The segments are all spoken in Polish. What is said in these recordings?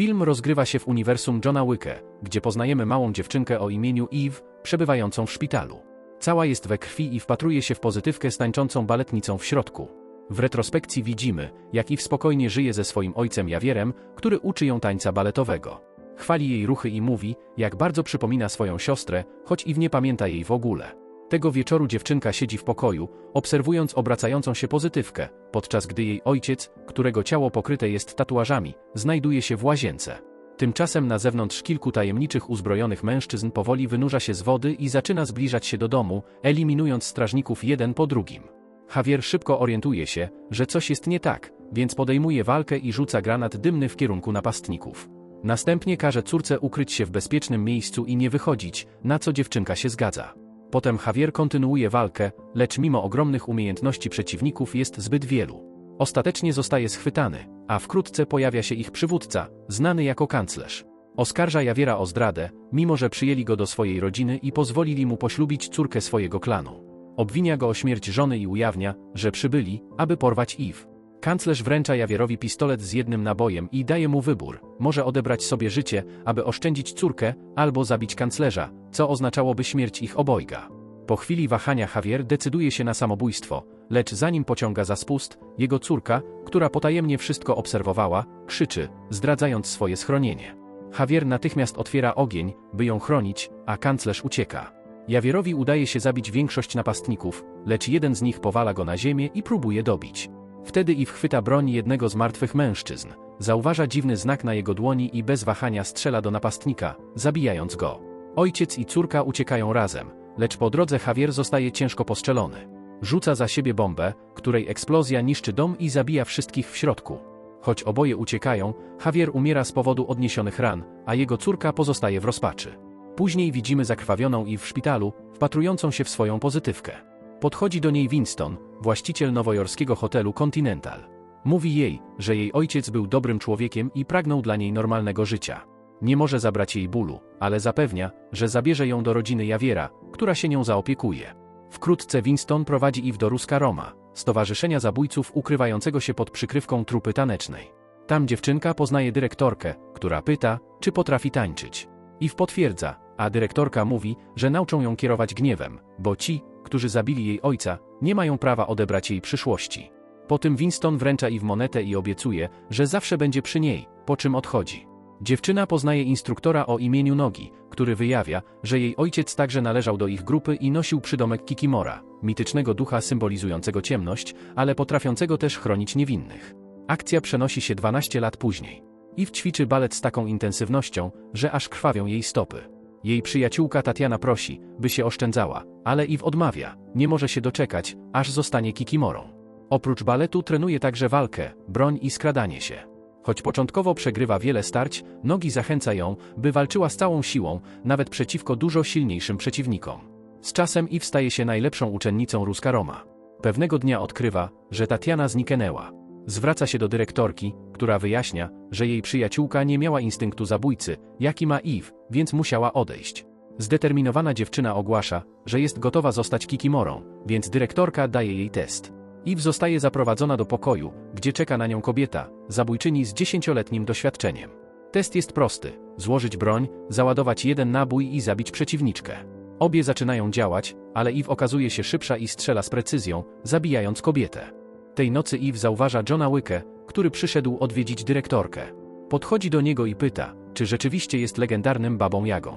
Film rozgrywa się w uniwersum Johna Wicke, gdzie poznajemy małą dziewczynkę o imieniu Eve, przebywającą w szpitalu. Cała jest we krwi i wpatruje się w pozytywkę z tańczącą baletnicą w środku. W retrospekcji widzimy, jak Eve spokojnie żyje ze swoim ojcem Jawierem, który uczy ją tańca baletowego. Chwali jej ruchy i mówi, jak bardzo przypomina swoją siostrę, choć Eve nie pamięta jej w ogóle. Tego wieczoru dziewczynka siedzi w pokoju, obserwując obracającą się pozytywkę, podczas gdy jej ojciec, którego ciało pokryte jest tatuażami, znajduje się w łazience. Tymczasem na zewnątrz kilku tajemniczych uzbrojonych mężczyzn powoli wynurza się z wody i zaczyna zbliżać się do domu, eliminując strażników jeden po drugim. Javier szybko orientuje się, że coś jest nie tak, więc podejmuje walkę i rzuca granat dymny w kierunku napastników. Następnie każe córce ukryć się w bezpiecznym miejscu i nie wychodzić, na co dziewczynka się zgadza. Potem Javier kontynuuje walkę, lecz mimo ogromnych umiejętności przeciwników jest zbyt wielu. Ostatecznie zostaje schwytany, a wkrótce pojawia się ich przywódca, znany jako kanclerz. Oskarża Javiera o zdradę, mimo że przyjęli go do swojej rodziny i pozwolili mu poślubić córkę swojego klanu. Obwinia go o śmierć żony i ujawnia, że przybyli, aby porwać Eve. Kanclerz wręcza Jawierowi pistolet z jednym nabojem i daje mu wybór. Może odebrać sobie życie, aby oszczędzić córkę, albo zabić kanclerza, co oznaczałoby śmierć ich obojga. Po chwili wahania Javier decyduje się na samobójstwo, lecz zanim pociąga za spust, jego córka, która potajemnie wszystko obserwowała, krzyczy, zdradzając swoje schronienie. Javier natychmiast otwiera ogień, by ją chronić, a kanclerz ucieka. Jawierowi udaje się zabić większość napastników, lecz jeden z nich powala go na ziemię i próbuje dobić. Wtedy i chwyta broń jednego z martwych mężczyzn. Zauważa dziwny znak na jego dłoni i bez wahania strzela do napastnika, zabijając go. Ojciec i córka uciekają razem, lecz po drodze Javier zostaje ciężko postrzelony. Rzuca za siebie bombę, której eksplozja niszczy dom i zabija wszystkich w środku. Choć oboje uciekają, Javier umiera z powodu odniesionych ran, a jego córka pozostaje w rozpaczy. Później widzimy zakrwawioną i w szpitalu, wpatrującą się w swoją pozytywkę. Podchodzi do niej Winston, właściciel nowojorskiego hotelu Continental. Mówi jej, że jej ojciec był dobrym człowiekiem i pragnął dla niej normalnego życia. Nie może zabrać jej bólu, ale zapewnia, że zabierze ją do rodziny Jawiera, która się nią zaopiekuje. Wkrótce Winston prowadzi ich do Ruska Roma, stowarzyszenia zabójców ukrywającego się pod przykrywką trupy tanecznej. Tam dziewczynka poznaje dyrektorkę, która pyta, czy potrafi tańczyć. Iw potwierdza, a dyrektorka mówi, że nauczą ją kierować gniewem, bo ci, którzy zabili jej ojca, nie mają prawa odebrać jej przyszłości. Po tym Winston wręcza Eve monetę i obiecuje, że zawsze będzie przy niej, po czym odchodzi. Dziewczyna poznaje instruktora o imieniu Nogi, który wyjawia, że jej ojciec także należał do ich grupy i nosił przydomek Kikimora, mitycznego ducha symbolizującego ciemność, ale potrafiącego też chronić niewinnych. Akcja przenosi się 12 lat później. Eve ćwiczy balet z taką intensywnością, że aż krwawią jej stopy. Jej przyjaciółka Tatiana prosi, by się oszczędzała, ale Eve odmawia, nie może się doczekać, aż zostanie Kikimorą. Oprócz baletu trenuje także walkę, broń i skradanie się. Choć początkowo przegrywa wiele starć, Nogi zachęca ją, by walczyła z całą siłą, nawet przeciwko dużo silniejszym przeciwnikom. Z czasem Eve staje się najlepszą uczennicą Ruska Roma. Pewnego dnia odkrywa, że Tatiana zniknęła. Zwraca się do dyrektorki, która wyjaśnia, że jej przyjaciółka nie miała instynktu zabójcy, jaki ma Eve, więc musiała odejść. Zdeterminowana dziewczyna ogłasza, że jest gotowa zostać Kikimorą, więc dyrektorka daje jej test. Eve zostaje zaprowadzona do pokoju, gdzie czeka na nią kobieta, zabójczyni z dziesięcioletnim doświadczeniem. Test jest prosty: złożyć broń, załadować jeden nabój i zabić przeciwniczkę. Obie zaczynają działać, ale Eve okazuje się szybsza i strzela z precyzją, zabijając kobietę. Tej nocy Eve zauważa Johna Wicke, który przyszedł odwiedzić dyrektorkę. Podchodzi do niego i pyta, czy rzeczywiście jest legendarnym babą Jagą.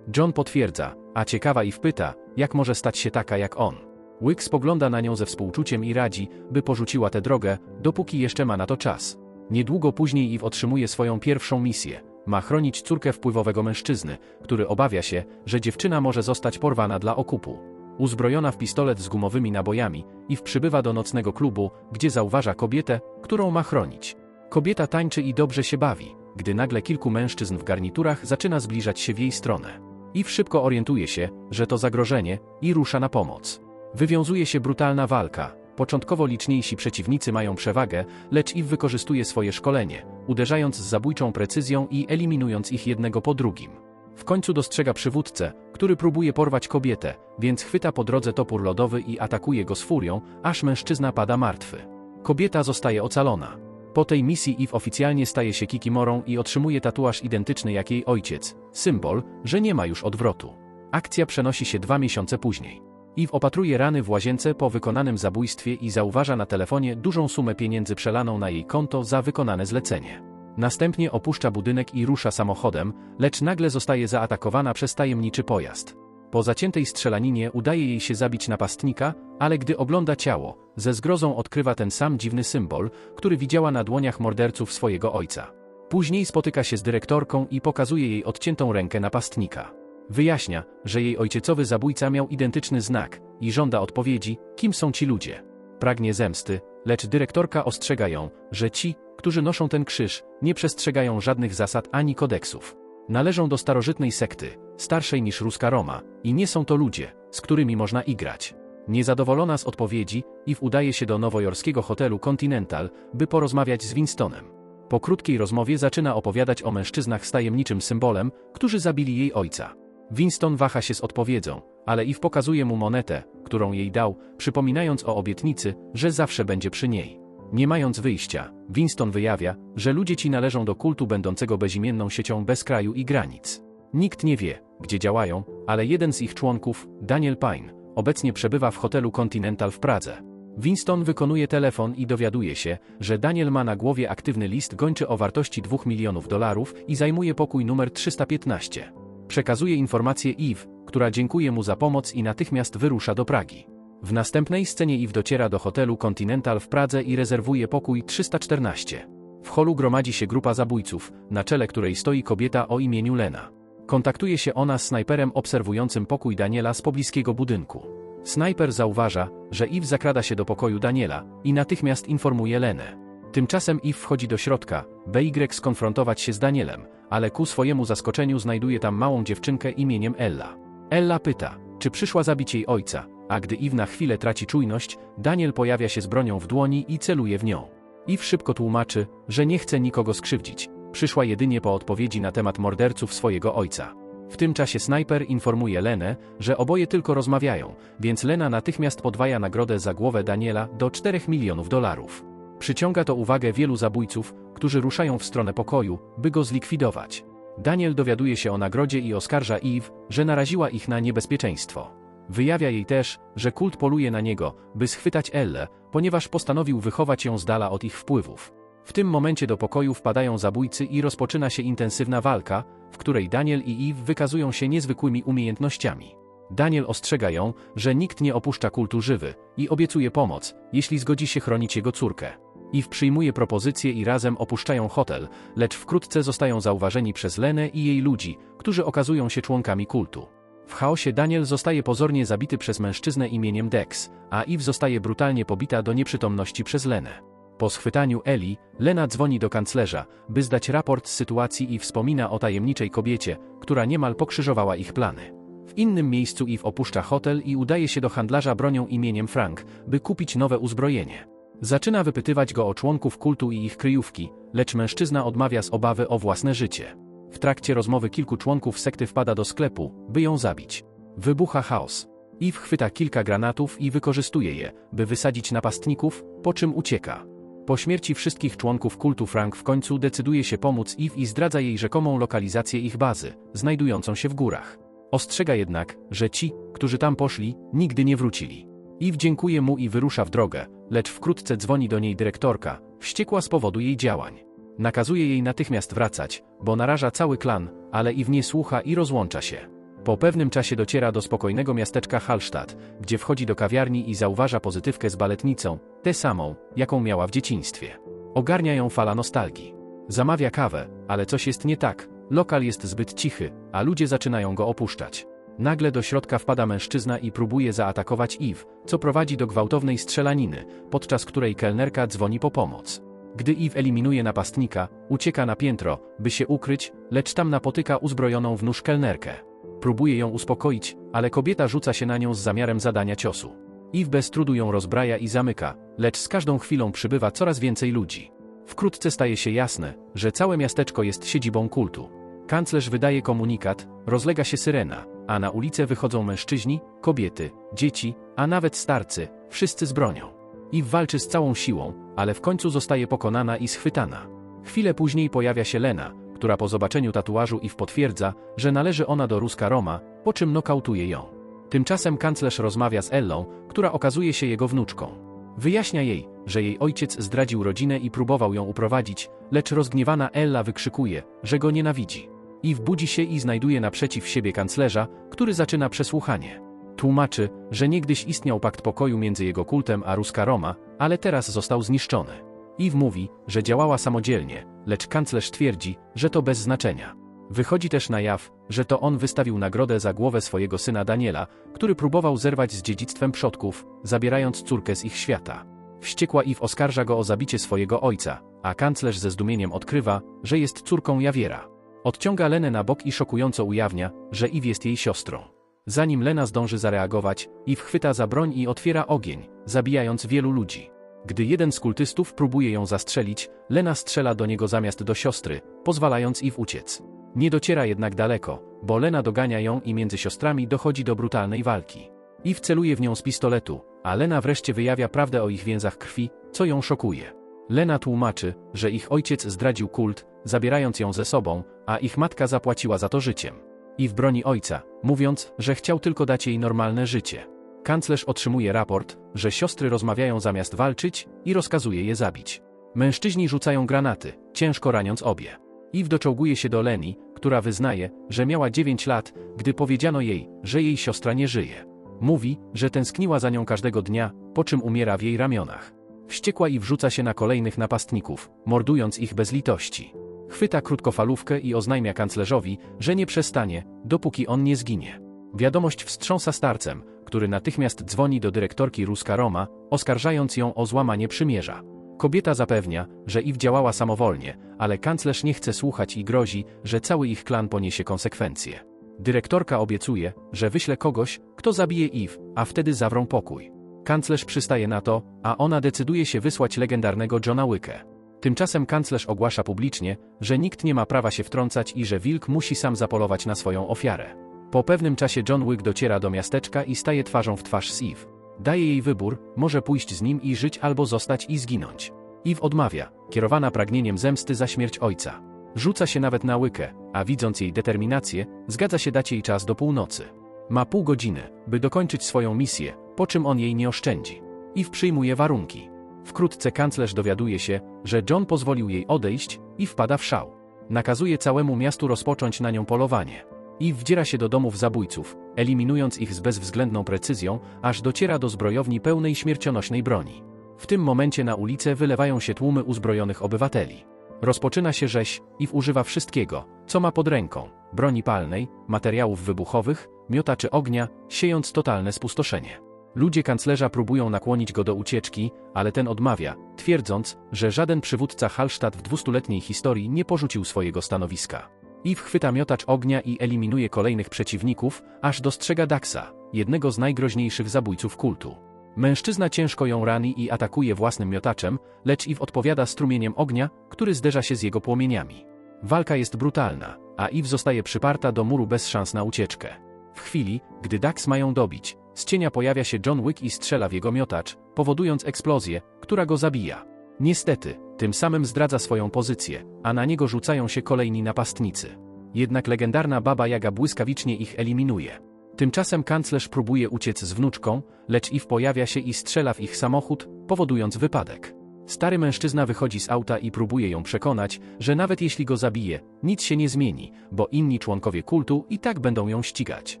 John potwierdza, a ciekawa Eve pyta, jak może stać się taka jak on. Wick spogląda na nią ze współczuciem i radzi, by porzuciła tę drogę, dopóki jeszcze ma na to czas. Niedługo później Eve otrzymuje swoją pierwszą misję. Ma chronić córkę wpływowego mężczyzny, który obawia się, że dziewczyna może zostać porwana dla okupu. Uzbrojona w pistolet z gumowymi nabojami, Eve przybywa do nocnego klubu, gdzie zauważa kobietę, którą ma chronić. Kobieta tańczy i dobrze się bawi, gdy nagle kilku mężczyzn w garniturach zaczyna zbliżać się w jej stronę. Eve szybko orientuje się, że to zagrożenie i rusza na pomoc. Wywiązuje się brutalna walka. Początkowo liczniejsi przeciwnicy mają przewagę, lecz Eve wykorzystuje swoje szkolenie, uderzając z zabójczą precyzją i eliminując ich jednego po drugim. W końcu dostrzega przywódcę, który próbuje porwać kobietę, więc chwyta po drodze topór lodowy i atakuje go z furią, aż mężczyzna pada martwy. Kobieta zostaje ocalona. Po tej misji Eve oficjalnie staje się Kikimorą i otrzymuje tatuaż identyczny jak jej ojciec, symbol, że nie ma już odwrotu. Akcja przenosi się dwa miesiące później. Eve opatruje rany w łazience po wykonanym zabójstwie i zauważa na telefonie dużą sumę pieniędzy przelaną na jej konto za wykonane zlecenie. Następnie opuszcza budynek i rusza samochodem, lecz nagle zostaje zaatakowana przez tajemniczy pojazd. Po zaciętej strzelaninie udaje jej się zabić napastnika, ale gdy ogląda ciało, ze zgrozą odkrywa ten sam dziwny symbol, który widziała na dłoniach morderców swojego ojca. Później spotyka się z dyrektorką i pokazuje jej odciętą rękę napastnika. Wyjaśnia, że jej ojciecowy zabójca miał identyczny znak i żąda odpowiedzi, kim są ci ludzie. Pragnie zemsty, lecz dyrektorka ostrzega ją, że ci, którzy noszą ten krzyż, nie przestrzegają żadnych zasad ani kodeksów. Należą do starożytnej sekty, starszej niż ruska Roma, i nie są to ludzie, z którymi można igrać. Niezadowolona z odpowiedzi, Eve udaje się do nowojorskiego hotelu Continental, by porozmawiać z Winstonem. Po krótkiej rozmowie zaczyna opowiadać o mężczyznach z tajemniczym symbolem, którzy zabili jej ojca. Winston waha się z odpowiedzią, ale Eve pokazuje mu monetę, którą jej dał, przypominając o obietnicy, że zawsze będzie przy niej. Nie mając wyjścia, Winston wyjawia, że ludzie ci należą do kultu będącego bezimienną siecią bez kraju i granic. Nikt nie wie, gdzie działają, ale jeden z ich członków, Daniel Pine, obecnie przebywa w hotelu Continental w Pradze. Winston wykonuje telefon i dowiaduje się, że Daniel ma na głowie aktywny list gończy o wartości 2 milionów dolarów i zajmuje pokój numer 315. Przekazuje informację Eve, która dziękuje mu za pomoc i natychmiast wyrusza do Pragi. W następnej scenie Eve dociera do hotelu Continental w Pradze i rezerwuje pokój 314. W holu gromadzi się grupa zabójców, na czele której stoi kobieta o imieniu Lena. Kontaktuje się ona z snajperem obserwującym pokój Daniela z pobliskiego budynku. Snajper zauważa, że Eve zakrada się do pokoju Daniela i natychmiast informuje Lenę. Tymczasem Eve wchodzi do środka, BY skonfrontować się z Danielem, ale ku swojemu zaskoczeniu znajduje tam małą dziewczynkę imieniem Ella. Ella pyta, czy przyszła zabić jej ojca, a gdy Eve na chwilę traci czujność, Daniel pojawia się z bronią w dłoni i celuje w nią. Eve szybko tłumaczy, że nie chce nikogo skrzywdzić, przyszła jedynie po odpowiedzi na temat morderców swojego ojca. W tym czasie snajper informuje Lenę, że oboje tylko rozmawiają, więc Lena natychmiast podwaja nagrodę za głowę Daniela do 4 milionów dolarów. Przyciąga to uwagę wielu zabójców, którzy ruszają w stronę pokoju, by go zlikwidować. Daniel dowiaduje się o nagrodzie i oskarża Eve, że naraziła ich na niebezpieczeństwo. Wyjawia jej też, że kult poluje na niego, by schwytać Elle, ponieważ postanowił wychować ją z dala od ich wpływów. W tym momencie do pokoju wpadają zabójcy i rozpoczyna się intensywna walka, w której Daniel i Eve wykazują się niezwykłymi umiejętnościami. Daniel ostrzega ją, że nikt nie opuszcza kultu żywy i obiecuje pomoc, jeśli zgodzi się chronić jego córkę. Eve przyjmuje propozycję i razem opuszczają hotel, lecz wkrótce zostają zauważeni przez Lenę i jej ludzi, którzy okazują się członkami kultu. W chaosie Daniel zostaje pozornie zabity przez mężczyznę imieniem Dex, a Eve zostaje brutalnie pobita do nieprzytomności przez Lenę. Po schwytaniu Eli, Lena dzwoni do kanclerza, by zdać raport z sytuacji i wspomina o tajemniczej kobiecie, która niemal pokrzyżowała ich plany. W innym miejscu Eve opuszcza hotel i udaje się do handlarza bronią imieniem Frank, by kupić nowe uzbrojenie. Zaczyna wypytywać go o członków kultu i ich kryjówki, lecz mężczyzna odmawia z obawy o własne życie. W trakcie rozmowy kilku członków sekty wpada do sklepu, by ją zabić. Wybucha chaos. Eve chwyta kilka granatów i wykorzystuje je, by wysadzić napastników, po czym ucieka. Po śmierci wszystkich członków kultu Frank w końcu decyduje się pomóc Eve i zdradza jej rzekomą lokalizację ich bazy, znajdującą się w górach. Ostrzega jednak, że ci, którzy tam poszli, nigdy nie wrócili. Eve dziękuję mu i wyrusza w drogę, lecz wkrótce dzwoni do niej dyrektorka, wściekła z powodu jej działań. Nakazuje jej natychmiast wracać, bo naraża cały klan, ale Eve nie słucha i rozłącza się. Po pewnym czasie dociera do spokojnego miasteczka Hallstatt, gdzie wchodzi do kawiarni i zauważa pozytywkę z baletnicą, tę samą, jaką miała w dzieciństwie. Ogarnia ją fala nostalgii. Zamawia kawę, ale coś jest nie tak, lokal jest zbyt cichy, a ludzie zaczynają go opuszczać. Nagle do środka wpada mężczyzna i próbuje zaatakować Eve, co prowadzi do gwałtownej strzelaniny, podczas której kelnerka dzwoni po pomoc. Gdy Eve eliminuje napastnika, ucieka na piętro, by się ukryć, lecz tam napotyka uzbrojoną w nóż kelnerkę. Próbuje ją uspokoić, ale kobieta rzuca się na nią z zamiarem zadania ciosu. Eve bez trudu ją rozbraja i zamyka, lecz z każdą chwilą przybywa coraz więcej ludzi. Wkrótce staje się jasne, że całe miasteczko jest siedzibą kultu. Kanclerz wydaje komunikat, rozlega się syrena, a na ulicę wychodzą mężczyźni, kobiety, dzieci, a nawet starcy, wszyscy z bronią. Eve walczy z całą siłą, ale w końcu zostaje pokonana i schwytana. Chwilę później pojawia się Lena, która po zobaczeniu tatuażu Eve potwierdza, że należy ona do Ruska Roma, po czym nokautuje ją. Tymczasem kanclerz rozmawia z Ellą, która okazuje się jego wnuczką. Wyjaśnia jej, że jej ojciec zdradził rodzinę i próbował ją uprowadzić, lecz rozgniewana Ella wykrzykuje, że go nienawidzi. Eve budzi się i znajduje naprzeciw siebie kanclerza, który zaczyna przesłuchanie. Tłumaczy, że niegdyś istniał pakt pokoju między jego kultem a Ruska Roma, ale teraz został zniszczony. Eve mówi, że działała samodzielnie, lecz kanclerz twierdzi, że to bez znaczenia. Wychodzi też na jaw, że to on wystawił nagrodę za głowę swojego syna Daniela, który próbował zerwać z dziedzictwem przodków, zabierając córkę z ich świata. Wściekła Eve oskarża go o zabicie swojego ojca, a kanclerz ze zdumieniem odkrywa, że jest córką Jawiera. Odciąga Lenę na bok i szokująco ujawnia, że Eve jest jej siostrą. Zanim Lena zdąży zareagować, Eve chwyta za broń i otwiera ogień, zabijając wielu ludzi. Gdy jeden z kultystów próbuje ją zastrzelić, Lena strzela do niego zamiast do siostry, pozwalając Eve uciec. Nie dociera jednak daleko, bo Lena dogania ją i między siostrami dochodzi do brutalnej walki. Eve celuje w nią z pistoletu, a Lena wreszcie wyjawia prawdę o ich więzach krwi, co ją szokuje. Lena tłumaczy, że ich ojciec zdradził kult, zabierając ją ze sobą, a ich matka zapłaciła za to życiem. Eve broni ojca, mówiąc, że chciał tylko dać jej normalne życie. Kanclerz otrzymuje raport, że siostry rozmawiają zamiast walczyć i rozkazuje je zabić. Mężczyźni rzucają granaty, ciężko raniąc obie. Eve doczołguje się do Leni, która wyznaje, że miała 9 lat, gdy powiedziano jej, że jej siostra nie żyje. Mówi, że tęskniła za nią każdego dnia, po czym umiera w jej ramionach. Wściekła i wrzuca się na kolejnych napastników, mordując ich bez litości. Chwyta krótkofalówkę i oznajmia kanclerzowi, że nie przestanie, dopóki on nie zginie. Wiadomość wstrząsa starcem, który natychmiast dzwoni do dyrektorki Ruska Roma, oskarżając ją o złamanie przymierza. Kobieta zapewnia, że Eve działała samowolnie, ale kanclerz nie chce słuchać i grozi, że cały ich klan poniesie konsekwencje. Dyrektorka obiecuje, że wyśle kogoś, kto zabije Eve, a wtedy zawrą pokój. Kanclerz przystaje na to, a ona decyduje się wysłać legendarnego Johna Wickę. Tymczasem kanclerz ogłasza publicznie, że nikt nie ma prawa się wtrącać i że wilk musi sam zapolować na swoją ofiarę. Po pewnym czasie John Wick dociera do miasteczka i staje twarzą w twarz z Eve. Daje jej wybór, może pójść z nim i żyć albo zostać i zginąć. Eve odmawia, kierowana pragnieniem zemsty za śmierć ojca. Rzuca się nawet na łykę, a widząc jej determinację, zgadza się dać jej czas do północy. Ma pół godziny, by dokończyć swoją misję, po czym on jej nie oszczędzi. Eve przyjmuje warunki. Wkrótce kanclerz dowiaduje się, że John pozwolił jej odejść i wpada w szał. Nakazuje całemu miastu rozpocząć na nią polowanie. I wdziera się do domów zabójców, eliminując ich z bezwzględną precyzją, aż dociera do zbrojowni pełnej śmiercionośnej broni. W tym momencie na ulicę wylewają się tłumy uzbrojonych obywateli. Rozpoczyna się rzeź, i używa wszystkiego, co ma pod ręką: broni palnej, materiałów wybuchowych, miotaczy ognia, siejąc totalne spustoszenie. Ludzie kanclerza próbują nakłonić go do ucieczki, ale ten odmawia, twierdząc, że żaden przywódca Hallstatt w dwustuletniej historii nie porzucił swojego stanowiska. Eve chwyta miotacz ognia i eliminuje kolejnych przeciwników, aż dostrzega Daxa, jednego z najgroźniejszych zabójców kultu. Mężczyzna ciężko ją rani i atakuje własnym miotaczem, lecz Eve odpowiada strumieniem ognia, który zderza się z jego płomieniami. Walka jest brutalna, a Eve zostaje przyparta do muru bez szans na ucieczkę. W chwili, gdy Dax mają dobić, z cienia pojawia się John Wick i strzela w jego miotacz, powodując eksplozję, która go zabija. Niestety, tym samym zdradza swoją pozycję, a na niego rzucają się kolejni napastnicy. Jednak legendarna Baba Jaga błyskawicznie ich eliminuje. Tymczasem kanclerz próbuje uciec z wnuczką, lecz Eve pojawia się i strzela w ich samochód, powodując wypadek. Stary mężczyzna wychodzi z auta i próbuje ją przekonać, że nawet jeśli go zabije, nic się nie zmieni, bo inni członkowie kultu i tak będą ją ścigać.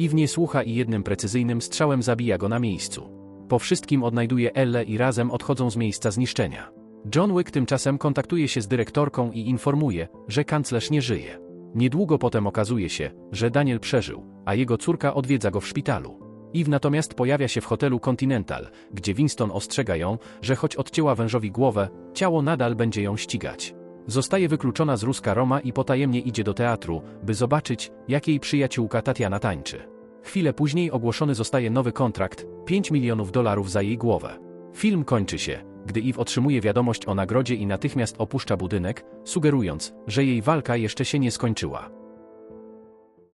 Eve nie słucha i jednym precyzyjnym strzałem zabija go na miejscu. Po wszystkim odnajduje Elle i razem odchodzą z miejsca zniszczenia. John Wick tymczasem kontaktuje się z dyrektorką i informuje, że kanclerz nie żyje. Niedługo potem okazuje się, że Daniel przeżył, a jego córka odwiedza go w szpitalu. Eve natomiast pojawia się w hotelu Continental, gdzie Winston ostrzega ją, że choć odcięła wężowi głowę, ciało nadal będzie ją ścigać. Zostaje wykluczona z Ruska Roma i potajemnie idzie do teatru, by zobaczyć, jak jej przyjaciółka Tatiana tańczy. Chwilę później ogłoszony zostaje nowy kontrakt 5 milionów dolarów za jej głowę. Film kończy się, gdy Eve otrzymuje wiadomość o nagrodzie i natychmiast opuszcza budynek, sugerując, że jej walka jeszcze się nie skończyła.